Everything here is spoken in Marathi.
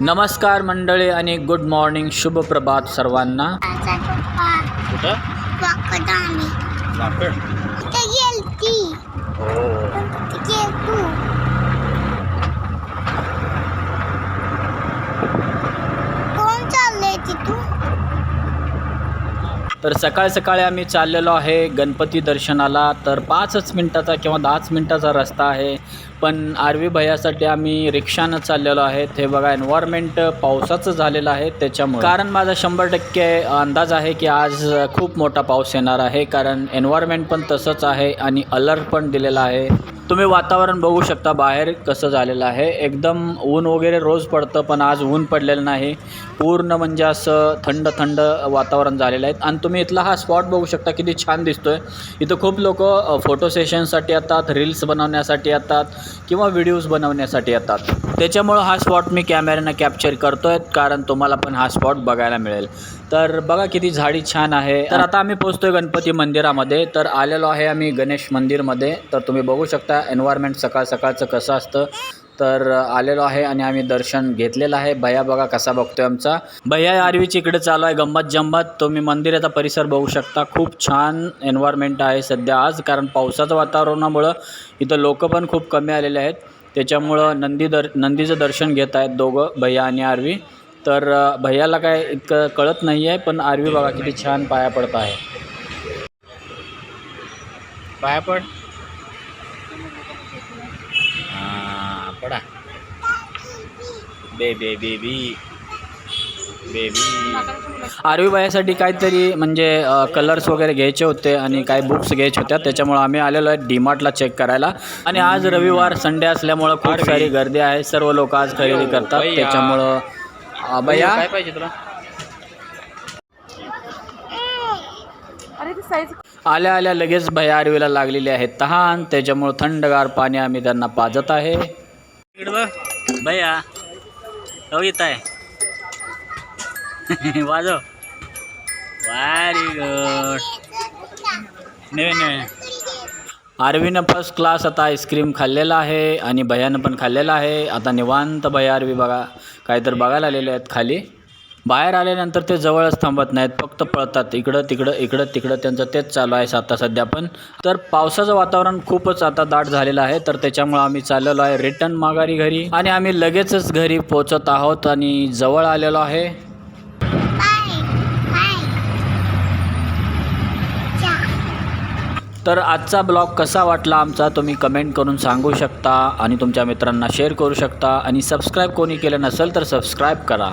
नमस्कार मंडळी आणि गुड मॉर्निंग शुभ प्रभात सर्वांना. कुठं? गेलती. हो पण तिथे गेल तू कोण चाललंय तिथून तर सकाळ सकाळी आम्ही चाललेलो आहे गणपती दर्शनाला. तर पाचच मिनटाचा किंवा दहाच मिनटाचा रस्ता आहे. पण आरवी भयासाठी आम्ही रिक्षानं चाललेलो आहे. हे बघा एन्व्हायरमेंट पावसाचं झालेलं आहे त्याच्यामुळे. कारण माझा शंभर टक्के अंदाज आहे की आज खूप मोठा पाऊस येणार आहे. कारण एन्व्हायरमेंट पण तसंच आहे आणि अलर्ट पण दिलेला आहे. तुम्ही वातावरण बघू शकता बाहेर कसं झालेलं आहे. एकदम ऊन वगैरे रोज पडतं पण आज ऊन पडलेलं नाही. पूर्ण म्हणजे असं थंड थंड वातावरण झालेलं आहे. आणि तुम्ही इथला हा स्पॉट बघू शकता किती छान दिसतो आहे इथं खूप लोक फोटो सेशनसाठी येतात रील्स बनवण्यासाठी येतात किंवा व्हिडिओज बनवण्यासाठी येतात. त्याच्यामुळं हा स्पॉट मी कॅमेऱ्यानं कॅप्चर करतो आहे कारण तुम्हाला पण हा स्पॉट बघायला मिळेल. तर बघा किती झाडी छान आहे. तर आता आम्ही पोचतो आहे गणपती मंदिरामध्ये. तर आलेलो आहे आम्ही गणेश मंदिरमध्ये. तर तुम्ही बघू शकता एन्व्हायरमेंट सकाळ सकाळचं कसं असतं तर आलेलो आहे आणि आम्ही दर्शन घेतलेलं आहे. भैया बघा कसा बघतोय आमचा. भैया आरवीची इकडे चालू आहे गंमत जंमत. तुम्ही मंदिराचा परिसर बघू शकता. खूप छान एन्व्हायरमेंट आहे सध्या आज कारण पावसाचं वातावरणामुळं इथं लोक पण खूप कमी आलेले आहेत. त्याच्यामुळं नंदी दर नंदीचं दर्शन घेत आहेत दोघं भैया आणि आरवी. तर भैयाला काय इतकं कळत नाही आहे पण आरवी बघा किती छान पाया पडत आहे. पाया पड. पडा. बे बे बेबी बेबी आरवी बायासाठी काहीतरी म्हणजे कलर्स वगैरे घ्यायचे होते आणि काही बुक्स घ्यायचे होत्या. त्याच्यामुळं आम्ही आलेलो आहे डीमार्टला चेक करायला. आणि आज रविवार संडे असल्यामुळं खूप सारी गर्दी आहे. सर्व लोक आज खरेदी करतात. त्याच्यामुळं भैया? काय पाहिजे तुला? आल्या आल्या लगेच भैया आरवीला लागलेले आहेत तहान. त्याच्यामुळं थंडगार पाणी आम्ही त्यांना पाजत आहे. भैया हो येत आहे वाजव व्हेरी गुड नाही नाही आरवीनं फर्स्ट क्लास आता आईस्क्रीम खाल्लेला आहे आणि भयानं पण खाल्लेला आहे आता निवांत भैया आरवी बघा काहीतरी बघायला आलेले आहेत खाली बाहेर आल्यानंतर ते जवळच थांबत नाहीत फक्त पळतात. इकडं तिकडं इकडं तिकडं त्यांचं तेच चालू आहे आता सध्या पण. तर पावसाचं वातावरण खूपच आता दाट झालेलं आहे तर त्याच्यामुळं आम्ही चाललेलो आहे रिटर्न माघारी घरी. आणि आम्ही लगेचच घरी पोचत आहोत आणि जवळ आलेलो आहे. तर आजचा ब्लॉग कसा वाटला आमचा तुम्ही कमेंट करून सांगू शकता आणि तुमच्या मित्रांना शेअर करू शकता. आणि सबस्क्राईब कोणी केलं नसेल तर सबस्क्राईब करा.